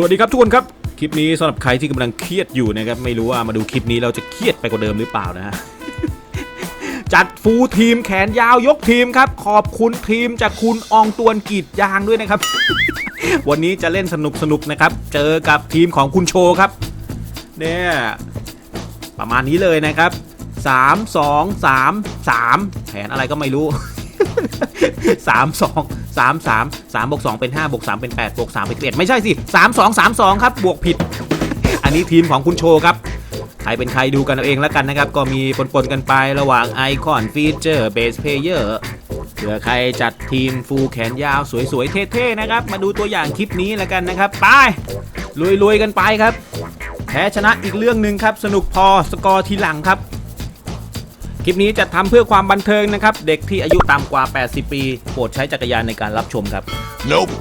สวัสดีครับทุกคนครับ คลิปนี้สำหรับใครที่กำลังเครียดอยู่นะครับ ไม่รู้ว่ามาดูคลิปนี้เราจะเครียดไปกว่าเดิมหรือเปล่านะฮะ จัดฟูทีมแขนยาวยกทีมครับ ขอบคุณทีมจากคุณอองตวนกีดยางด้วยนะครับ วันนี้จะเล่นสนุกสนุกๆนะครับ เจอกับทีมของคุณโชครับ เนี่ย ประมาณนี้เลยนะครับ 3 2 3 3 แผนอะไรก็ไม่รู้ 3 2 3 3 3บวก2เป็น5บวก3เป็น8บวก3เป็น11ไม่ใช่สิ 3 2 3 2 ครับ บวกผิด อันนี้ทีมของคุณโชครับ ใครเป็นใครดูกันเอาเองแล้วกันนะครับ ก็มีปนๆกันไประหว่างไอคอนฟีเจอร์เบสเพเยอร์เผื่อใครจัดทีมฟูลแขนยาวสวยๆ เท่ๆ นะครับ มาดูตัวอย่างคลิปนี้แล้วกันนะครับ ไปลุยๆ กันไปครับ แพ้ชนะอีกเรื่องหนึ่งครับ สนุกพอสกอร์ทีหลังครับ ลิปนี้จะทำเพื่อความบันเทิงนะครับ เด็กที่อายุต่ำกว่า 80 ปีโปรดใช้จักรยานในการรับชมครับ Nope.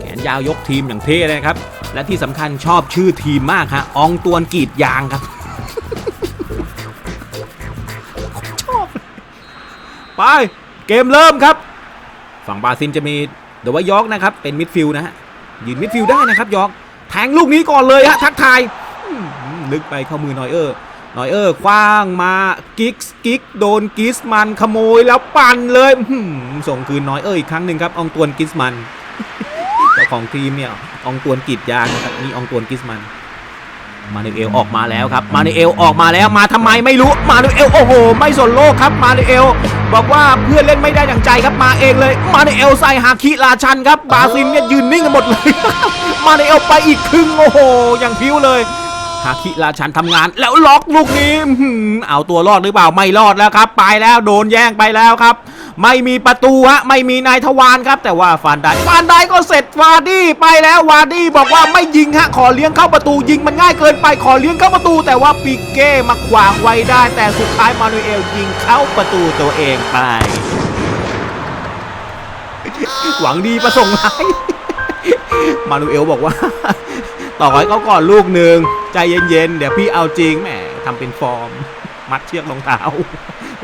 แขนยาวยกทีมอย่างเท่เลยนะครับ และที่สำคัญชอบชื่อทีมมากฮะอองตวนกรีดยางครับ ชอบ ไป เกมเริ่มครับ ฝั่งบราซิลจะมีเดวายอกนะครับ เป็นมิดฟิลด์นะฮะยืนมิดฟิลด์ได้นะครับยอกแทงลูกนี้ก่อนเลยฮะทักทายอืมลึกไปเข้ามือนอยเออร์ นอยเออร์คว้างมากิกส์กิกโดนกิสมันขโมยแล้วปั่นเลยส่งคืนน้อยเออร์อีกครั้งหนึ่งครับองตวนกิสมันเจ้าของทีมเนี่ยองตวนกีดยางนะครับนี่องตวนกิสมัน มานูเอลออกมาแล้วครับ มานูเอลออกมาแล้วมาทำไมไม่รู้มานูเอลโอ้โห ไม่สนโลกครับมานูเอลบอกว่าเพื่อนเล่นไม่ได้ดังใจครับมาเองเลย มานูเอลใส่ฮาคิราชันครับบราซิลเนี่ยยืนนิ่งกันหมดเลย มานูเอลไปอีกครึ่งโอ้โหอย่างพิ้วเลยาคิราชันทำงานแล้วล็อกลูกนี้เอาตัวรอดหรือเปล่าไม่รอดแล้วครับ ไปแล้วโดนแย่งไปแล้วครับ ไม่มีประตูฮะไม่มีนายทวารครับ แต่ว่าฟานไดฟานไดก็เสร็จวาร์ดี้ไปแล้ววาร์ดี้บอกว่าไม่ยิงฮะขอเลี้ยงเข้าประตูยิงมันง่ายเกินไปขอเลี้ยงเข้าประตู แต่ว่าปิเก้มาขวางไว้ได้ แต่สุดท้ายมานูเอลยิงเข้าประตูตัวเองไป หวังดีประสงค์ร้ายมานูเอลบอกว่า ต่อให้เขาก่อนลูกหนึ่งใจเย็นๆ เดี๋ยวพี่เอาจริงแหมทำเป็นฟอร์ม มัดเชือกรองเท้า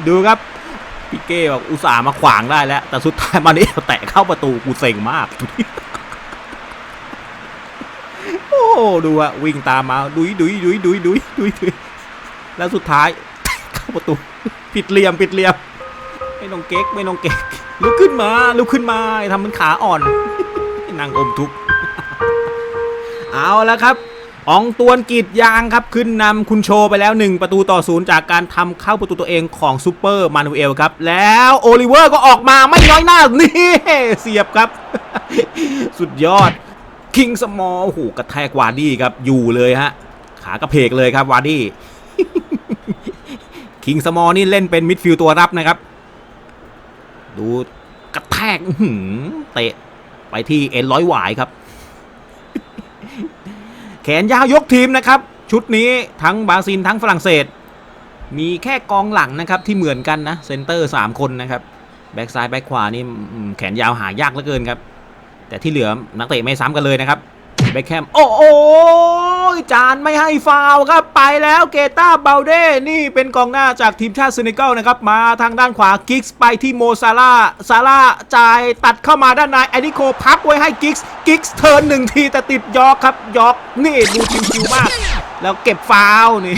ดูครับพี่เก้บอกอุตส่าห์มาขวางได้แล้ว แต่สุดท้ายมาเนี่ยแตะเข้าประตูกูเซ็งมากโอ้ดูอะวิ่งตามมาดุยดุยดุยดุยดุยดุยดุยแล้วสุดท้าย เข้าประตู ผิดเหลี่ยมผิดเหลี่ยมไม่ต้องเก๊กไม่ต้องเก๊กลุกขึ้นมาลุกขึ้นมาทำเป็นขาอ่อนนางอมทุกข์ เอาแล้วครับอองตวนกีดยางครับขึ้นนำคุณโชไปแล้ว 1 ประตูต่อศูนย์จากการทำเข้าประตูตัวเองของซูเปอร์มานูเอลครับ แล้วโอลิเวอร์ก็ออกมาไม่น้อยหน้านี่เสียบครับ สุดยอดคิงสมอลโอ้โหกระแทกวาร์ดี้ครับอยู่เลยฮะ ขากระเพกเลยครับวาร์ดี้คิงสมอลนี่เล่นเป็นมิดฟิลด์ตัวรับนะครับ ดูกระแทกหือเตะไปที่เอ็นร้อยหวายครับ แขนยาวยกทีมนะครับ ชุดนี้ทั้งบราซิลทั้งฝรั่งเศส มีแค่กองหลังนะครับที่เหมือนกันนะเซนเตอร์3คนนะครับแบ็กซ้ายแบ็กขวานี่แขนยาวหายากเหลือเกินครับแต่ที่เหลือนักเตะไม่ซ้ำกันเลยนะครับ แบ็คแคมโอ้โหจานไม่ให้ฟาวครับไปแล้วเกต้าเบลเด้นี่เป็นกองหน้าจากทีมชาติเซเนกัลนะครับมาทางด้านขวากิกส์ไปที่โมซาร่าซาร่าจ่ายตัดเข้ามาด้านในแอนิโคพักไว้ให้กิกส์กิกส์เทิร์นหนึ่งทีแต่ติดยอกครับยอกนี่ดูชิวๆมาก แล้วเก็บฟาวนี่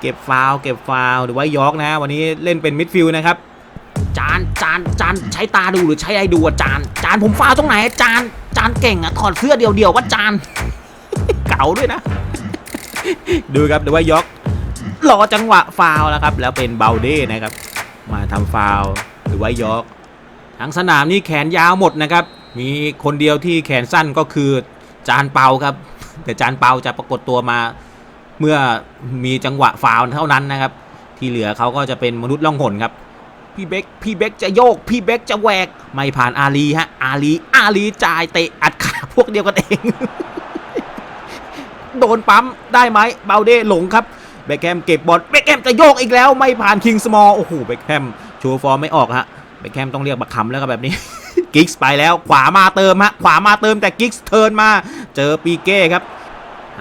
เก็บฟาวเก็บฟาวหรือว่ายอกนะ วันนี้เล่นเป็นมิดฟิลด์นะครับจานจานจานใช้ตาดูหรือใช้ไอ้ดูจานจานผมฟาวตรงไหนจาน จานเก่งอะถอดเสื้อเดียวๆว่าจาน เก่าด้วยนะ ดูครับดูว่ายกรอจังหวะฟาวแล้วครับ แล้วเป็นเบลเด้นะครับ มาทำฟาวหรือว่ายกทั้งสนามนี่แขนยาวหมดนะครับ มีคนเดียวที่แขนสั้นก็คือจานเปาครับ แต่จานเปาจะปรากฏตัวมาเมื่อมีจังหวะฟาวเท่านั้นนะครับ ที่เหลือเขาก็จะเป็นมนุษย์ล่องหนครับ พี่เบคพี่เบคจะโยก พี่เบคจะแหวก ไม่ผ่านอาลีฮะ อาลี อาลีจ่ายเตะอัดขาพวกเดียวกันเอง โดนปั๊มได้ไหมเบลเด้หลงครับเบคแฮมเก็บบอลเบคแฮมจะโยกอีกแล้ว ไม่ผ่านคิงสมอลโอ้โหเบคแฮมโชว์ฟอร์มไม่ออกฮะเบคแฮมต้องเรียกบักคำแล้วครับแบบนี้กิกส์ไปแล้วขวามาเติมฮะขวามาเติมแต่กิกส์เทิร์นมา เจอปีเก้ครับ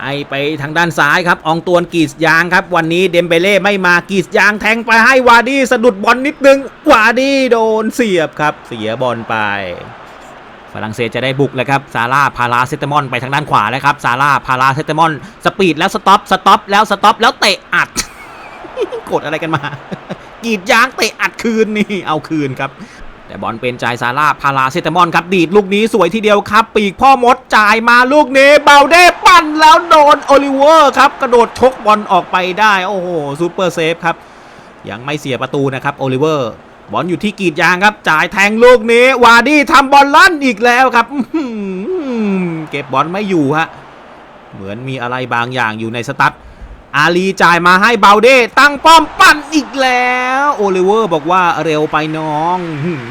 ให้ไปทางด้านซ้ายครับ อองตวนกีดยางครับ วันนี้เดมเบเล่ไม่มากีดยางแทงไปให้วาดี้สะดุดบอลนิดนึง วาร์ดี้โดนเสียบครับ เสียบอลไป ฝรั่งเศสจะได้บุกเลยครับซาร่าพาราเซตามอนไปทางด้านขวาแล้วครับซาร่าพาราเซตามอน สปีดแล้วสต็อปสต็อปแล้วสต็อปแล้วเตะอัดกดอะไรกันมา กีดยางเตะอัดคืนนี่เอาคืนครับ แต่บอลเป็นจ่ายซาร่าพาราเซตามอนครับ ดีดลูกนี้สวยทีเดียวครับ ปีกพ่อมดจ่ายมาลูกนี้เบาเด้ปั่นแล้วโดนโอลิเวอร์ครับ กระโดดชกบอลออกไปได้ โอ้โหซูเปอร์เซฟครับ ยังไม่เสียประตูนะครับโอลิเวอร์บอลอยู่ที่กีดยางครับ จ่ายแทงลูกนี้ วาดี้ทำบอลลั่นอีกแล้วครับเก็บบอลไม่อยู่ฮะเหมือนมีอะไรบางอย่างอยู่ในสตั๊ด อาลีจ่ายมาให้เบาเด้ตั้งป้อมปั่นอีกแล้ว โอลิเวอร์บอกว่าเร็วไปน้อง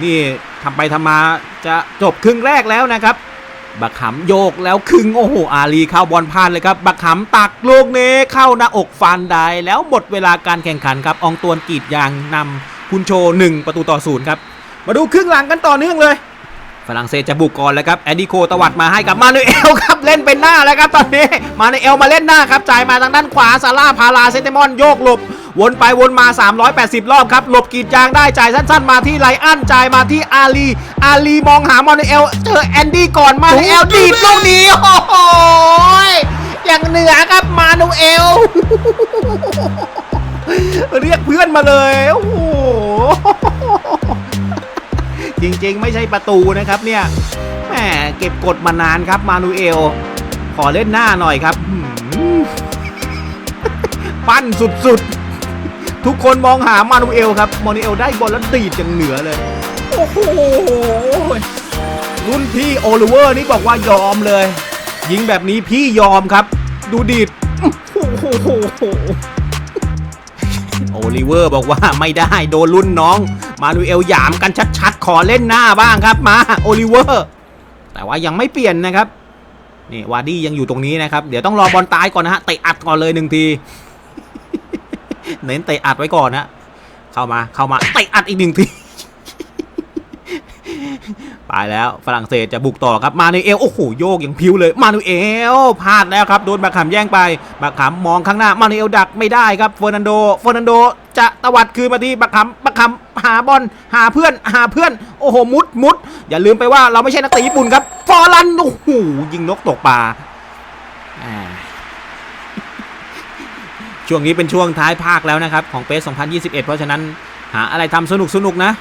นี่ทำไปทำมาจะจบครึ่งแรกแล้วนะครับ บักขำโยกแล้วครึ่งโอ้โหอาลีเข้าบอลพลาดเลยครับ บักขำตักลูกนี้เข้าหน้าอกฟานไดแล้วหมดเวลาการแข่งขันครับ อองตวนกีดยางนำคุณโชหนึ่งประตูต่อศูนย์ครับ มาดูครึ่งหลังกันต่อเนื่องเลย ฝรั่งเศสจะบุกก่อนแล้วครับแอนดี้โคตวัดมาให้กับมานูเอลครับเล่นเป็นหน้าแล้วครับตอนนี้มานูเอลมาเล่นหน้าครับจ่ายมาทางด้านขวาซาร่าพาราเซนเตมอนโยกหลบวนไปวนมา 380 รอบครับ หลบกีดยางได้ จ่ายสั้นๆ มาที่ไลอันจ่ายมาที่อาลี อาลีมองหามานูเอล เจอแอนดี้ก่อนมานูเอลดีดลูกนี้ โอ้โหอย่างเหนือครับมานูเอล เรียกเพื่อนมาเลย โอ้โห จริงๆ ไม่ใช่ประตูนะครับเนี่ยแหมเก็บกดมานานครับมานูเอล ขอเล่นหน้าหน่อยครับ ปั้นสุดๆ ทุกคนมองหามานูเอลครับมานูเอลได้บอลแล้วตีดอย่างเหนือเลย โอ้โหรุ่นพี่โอลิเวอร์นี่บอกว่ายอมเลย ยิงแบบนี้พี่ยอมครับ ดูดีดโอ้โหโอลิเวอร์บอกว่าไม่ได้โดนรุ่นน้อง มานูเอลหยามกันชัดๆ ขอเล่นหน้าบ้างครับมาโอลิเวอร์ แต่ว่ายังไม่เปลี่ยนนะครับ นี่วาร์ดี้ยังอยู่ตรงนี้นะครับ เดี๋ยวต้องรอบอลตายก่อนนะฮะเตะอัดก่อนเลยหนึ่งที เน้นเตะอัดไว้ก่อนนะ เข้ามาเข้ามาเตะอัดอีกหนึ่งที ไปแล้วฝรั่งเศสจะบุกต่อครับมานูเอลโอ้โหโยกอย่างพิ้วเลยมานูเอลพลาดแล้วครับโดนบักขำแย่งไปบักขำมองข้างหน้ามานูเอลดักไม่ได้ครับเฟอร์นันโดเฟอร์นันโดจะตวัดคืนมาที่บักขำบักขำหาบอลหาเพื่อนหาเพื่อน โอ้โหมุดมุด อย่าลืมไปว่าเราไม่ใช่นักเตะญี่ปุ่นครับ ฟอร์ลันโอ้โหยิงนกตกปลาช่วงนี้เป็นช่วงท้ายภาคแล้วนะครับ ของเปส2021 เพราะฉะนั้นหาอะไรทำสนุกสนุกนะ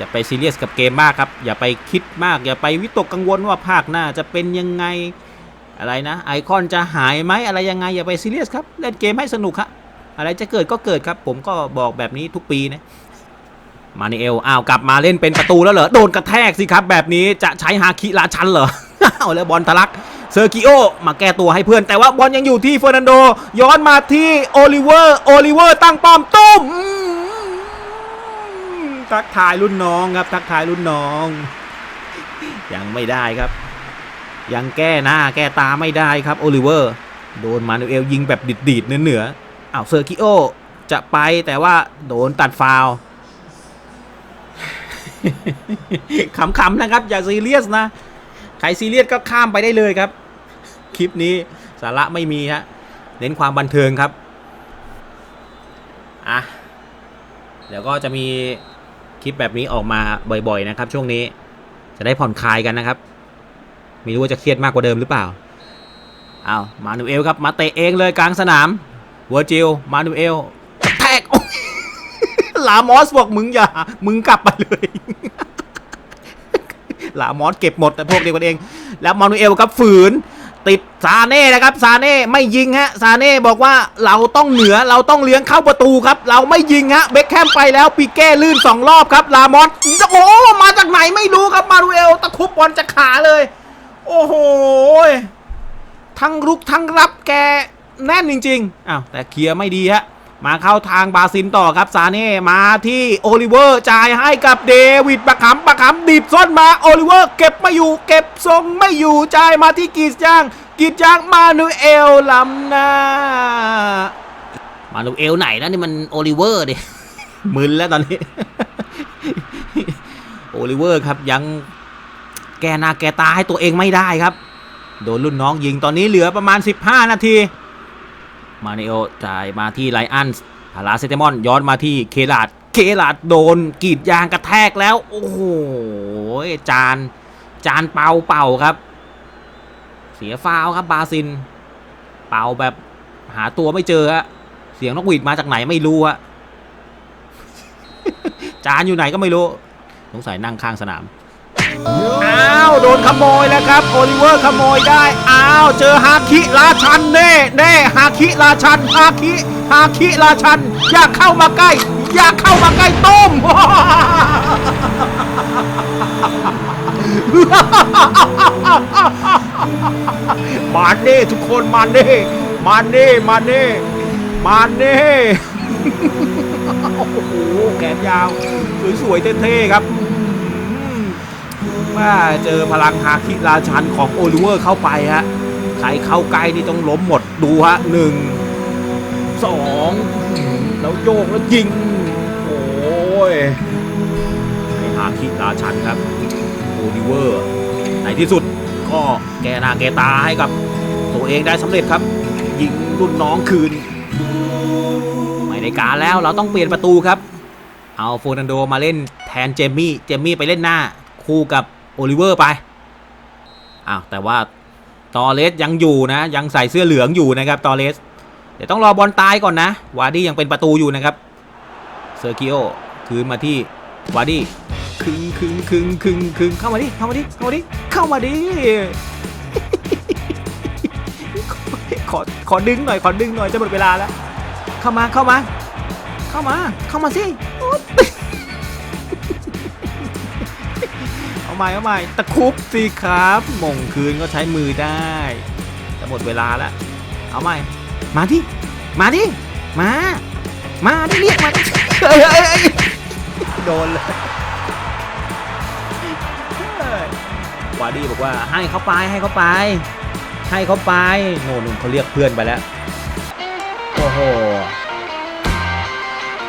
อย่าไปซีเรียสกับเกมมากครับ อย่าไปคิดมาก อย่าไปวิตกกังวลว่าภาคหน้าจะเป็นยังไงอะไรนะ ไอคอนจะหายไหมอะไรยังไง อย่าไปซีเรียสครับ เล่นเกมให้สนุกครับอะไรจะเกิดก็เกิดครับ ผมก็บอกแบบนี้ทุกปีนะมานิเอลอ้าวกลับมาเล่นเป็นประตูแล้วเหรอ โดนกระแทกสิครับ แบบนี้จะใช้ฮาคิราชันเหรอเอาแล้วบอลทะลักเซอร์กิโอมาแก้ตัวให้เพื่อน แต่ว่าบอลยังอยู่ที่เฟอร์นันโด ย้อนมาที่โอลิเวอร์โอลิเวอร์ตั้งป้อมตุ้ม ทักทายรุ่นน้องครับ ทักทายรุ่นน้อง ยังไม่ได้ครับ ยังแก้หน้าแก้ตาไม่ได้ครับโอลิเวอร์ โดนมานูเอลยิงแบบดิดๆเหนือๆอ้าวเซอร์กิโอจะไปแต่ว่าโดนตัดฟาวขำๆนะครับ อย่าซีเรียสนะ ใครซีเรียสก็ข้ามไปได้เลยครับ คลิปนี้สาระไม่มีฮะเน้นความบันเทิงครับ อะ เดี๋ยวก็จะมี คลิปแบบนี้ออกมาบ่อยๆนะครับ ช่วงนี้จะได้ผ่อนคลายกันนะครับ ไม่รู้ว่าจะเครียดมากกว่าเดิมหรือเปล่าเอามานูเอลครับมาเตะเองเลยกลางสนามเวอร์จิลมานูเอลแทกลามอสบอกมึงอย่า มึงกลับไปเลยลามอสเก็บหมดแต่พวกเดียวกันเอง แล้วมานูเอลครับฝืน ติดซาเน่นะครับซาเน่ไม่ยิงฮะซาเน่บอกว่าเราต้องเหนือเราต้องเลี้ยงเข้าประตูครับ เราไม่ยิงฮะเบคแคมไปแล้วปีเก้ลื่นสองรอบครับ ลามอสโอ้มาจากไหนไม่รู้ครับมาดูเอลตะคุบบอลจากขาเลย โอ้โหทั้งรุกทั้งรับแกแน่นจริงๆอ้าวแต่เคลียร์ไม่ดีฮะ มาเข้าทางบาซินต่อครับซาเน่มาที่โอลิเวอร์จ่ายให้กับเดวิดบักขำบักขำดีบส้นมาโอลิเวอร์เก็บไม่อยู่ เก็บทรงไม่อยู่จ่ายมาที่กีดจางกีดจางมานูเอลลำหน้ามานูเอลไหนนะนี่มันโอลิเวอร์ดิมึนแล้วตอนนี้ โอลิเวอร์ครับยังแกหน้าแกตาให้ตัวเองไม่ได้ครับ โดนรุ่นน้องยิงตอนนี้เหลือประมาณ 15 นาที มาริโอจ่ายมาที่ไลอันส์พาราเซตมอนย้อนมาที่เคลาดเคลาดโดนกีดยางกระแทกแล้ว โอ้โหจาน จานเป่าเป่าครับ เสียฟาวครับบาซิน เป่าแบบหาตัวไม่เจอฮะเสียงนกหวีดมาจากไหนไม่รู้ฮะจานอยู่ไหนก็ไม่รู้ สงสัยนั่งข้างสนาม อ้าว โดนขโมยแล้วครับ โอลิเวอร์ขโมยได้ อ้าว เจอฮาคิราชันเน่เน่ฮาคิราชันฮาคิฮาคิราชัน อย่าเข้ามาใกล้ อย่าเข้ามาใกล้ต้มมาเน่ทุกคนมาเน่มาเน่มาเน่มาเน่โอ้โหแขนยาว สวยๆเท่ๆครับ ว่าเจอพลังฮาคิราชันของโอลิเวอร์เข้าไปฮะใครเข้าใกล้นี่ต้องล้มหมดดูฮะหนึ่งสองแล้วโยกแล้วยิง โอ้ยไอฮาคิราชันครับโอลิเวอร์ในที่สุดก็แกหน้าแกตาให้กับ ตัวเองได้สำเร็จครับ ยิงรุ่นน้องคืนไม่ในการแล้วเราต้องเปลี่ยนประตูครับ เอาโฟนันโดมาเล่นแทนเจมี่ เจมี่ไปเล่นหน้าคู่กับ โอลิเวอร์ไปอ้าวแต่ว่าตอเลสยังอยู่นะ ยังใส่เสื้อเหลืองอยู่นะครับตอเลสเดี๋ยวต้องรอบอลตายก่อนนะ วาร์ดี้ยังเป็นประตูอยู่นะครับเซอร์กิโอคืนมาที่วาร์ดี้คึงคึงคึงคึงคึงเข้ามาดิเข้ามาดิเข้ามาดิเข้ามาดิขอขอดึงหน่อยขอดึงหน่อยจะหมดเวลาแล้ว เข้ามาเข้ามา เข้ามาเข้ามาสิ ใหม่เอาใหม่ตะคุบสิครับมงคืนก็ใช้มือได้จะหมดเวลาแล้วเอาใหม่ มาที่มาที่มา มาดิเรียกมาเฮ้ยโดนเลยเฮ้ยวาร์ดี้บอกว่าให้เขาไปให้เขาไป ให้เขาไปโน่นนเขาเรียกเพื่อนไปแล้ว โอ้โห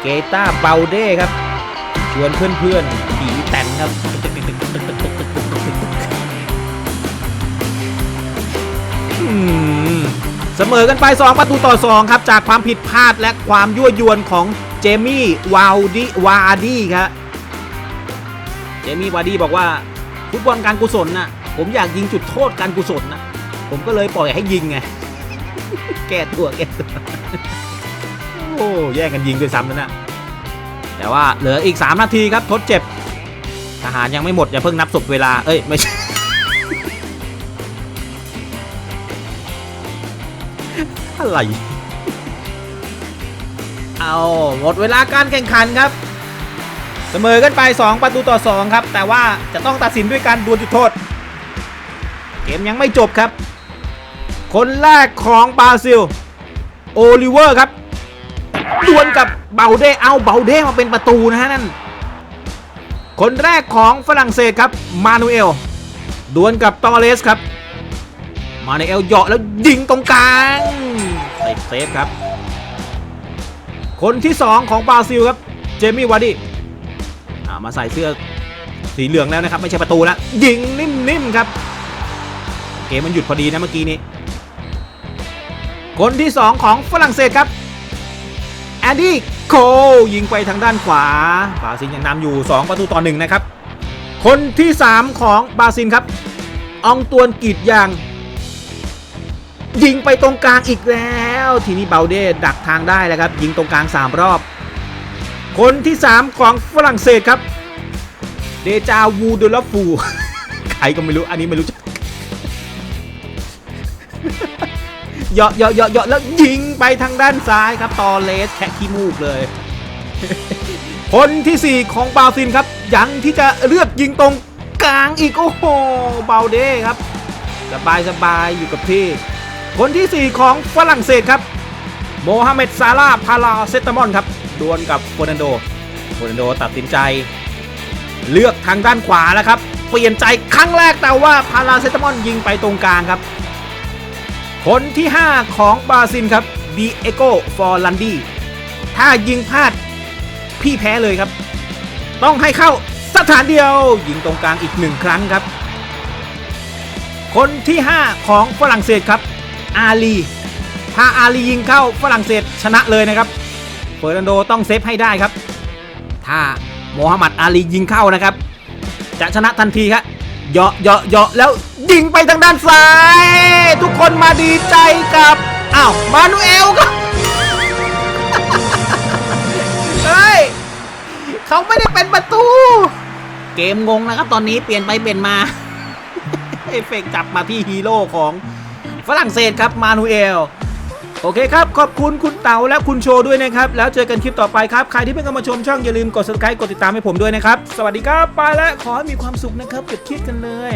เกตาเบาเด้ครับ ชวนเพื่อนๆผีแตนครับอืมเสมอกันไป 2 ประตูต่อ 2 ครับ จากความผิดพลาดและความยั่วยวนของเจมี่วาวดีวาร์ดีครับเจมี่วาร์ดีบอกว่าฟุตบอลการกุศลน่ะผมอยากยิงจุดโทษการกุศลนะผมก็เลยปล่อยให้ยิงไง แก้ตัวแก้ตัว โอ้ แย่งกันยิงด้วยซ้ำแล้วนะ แต่ว่าเหลืออีก 3 นาทีครับทดเจ็บ ทหารยังไม่หมด อย่าเพิ่งนับศพเวลา เอ้ย ไม่ใช่ อะไร เอาหมดเวลาการแข่งขันครับ เสมอกันไป 2 ประตูต่อ 2 ครับ แต่ว่าจะต้องตัดสินด้วยการดวลจุดโทษ เกมยังไม่จบครับ คนแรกของบราซิล โอลิเวอร์ครับ ดวลกับ บาเด้เอาเบาเด้มาเป็นประตูนะฮะนั่น คนแรกของฝรั่งเศสครับ มานูเอล ดวลกับตอเรสครับ มานูเอลเหยาะแล้วยิงตรงกลางติดเซฟครับ คนที่ 2 ของบราซิลครับ เจมี่วาร์ดี้ามาใส่เสื้อสีเหลืองแล้วนะครับ ไม่ใช่ประตูแล้ว ยิงนิ่มๆครับ เกมมันหยุดพอดีนะเมื่อกี้นี้ คนที่ 2 ของฝรั่งเศสครับแอนดี้ โคยิงไปทางด้านขวาบาซิลยังนำอยู่ 2 ประตูต่อ1นะครับ คนที่ 3 ของบาซิลครับอองตวนกีดยาง ยิงไปตรงกลางอีกแล้ว ทีนี้เบาเดดักทางได้แล้วครับ ยิงตรงกลาง 3 รอบ คนที่ 3 ของฝรั่งเศสครับ เดจาวูเดลฟูใครก็ไม่รู้อันนี้ไม่รู้จัก เหยาะเหยาะเหยาะเหยาะแล้วยิงไปทางด้านซ้ายครับตอเลสแคะขี้มูกเลย คนที่ 4 ของบาซิลครับ ยังที่จะเลือกยิงตรงกลางอีก โอ้โหเบาเด้ครับ สบายสบายอยู่กับที่ คนที่ 4 ของฝรั่งเศสครับ โมฮัมเหม็ดซาลาพาราเซตามอนครับดวลกับโฟนันโดโฟนันโดตัดสินใจ เลือกทางด้านขวาแล้วครับ เปลี่ยนใจครั้งแรกแต่ว่าพาราเซตามอนยิงไปตรงกลางครับ คนที่ 5 ของบราซิลครับดีเอโกฟอร์ลันดีถ้ายิงพลาดพี่แพ้เลยครับ ต้องให้เข้าสถานเดียว ยิงตรงกลางอีกหนึ่งครั้งครับ คนที่ 5 ของฝรั่งเศสครับ อาลีถ้าอาลียิงเข้าฝรั่งเศสชนะเลยนะครับเฟอร์นันโดต้องเซฟให้ได้ครับ ถ้าโมฮัมหมัดอาลียิงเข้านะครับ จะชนะทันทีครับ เหยาะเหยาะเหยาะแล้วยิงไปทางด้านซ้าย ทุกคนมาดีใจกับอ้าวมานูเอลครับเฮ้ยเขาไม่ได้เป็นประตู เกมงงนะครับตอนนี้เปลี่ยนไปเปลี่ยนมาเอฟเฟกต์จับมาที่ฮีโร่ของฝรั่งเศสครับมานูเอล โอเคครับ ขอบคุณคุณเต๋าและคุณโชด้วยนะครับ แล้วเจอกันคลิปต่อไปครับ ใครที่เพิ่งเข้ามาชมช่องอย่าลืมกด subscribe กดติดตามให้ผมด้วยนะครับ สวัสดีครับ ไปแล้วขอให้มีความสุขนะครับเก็บคิดกันเลย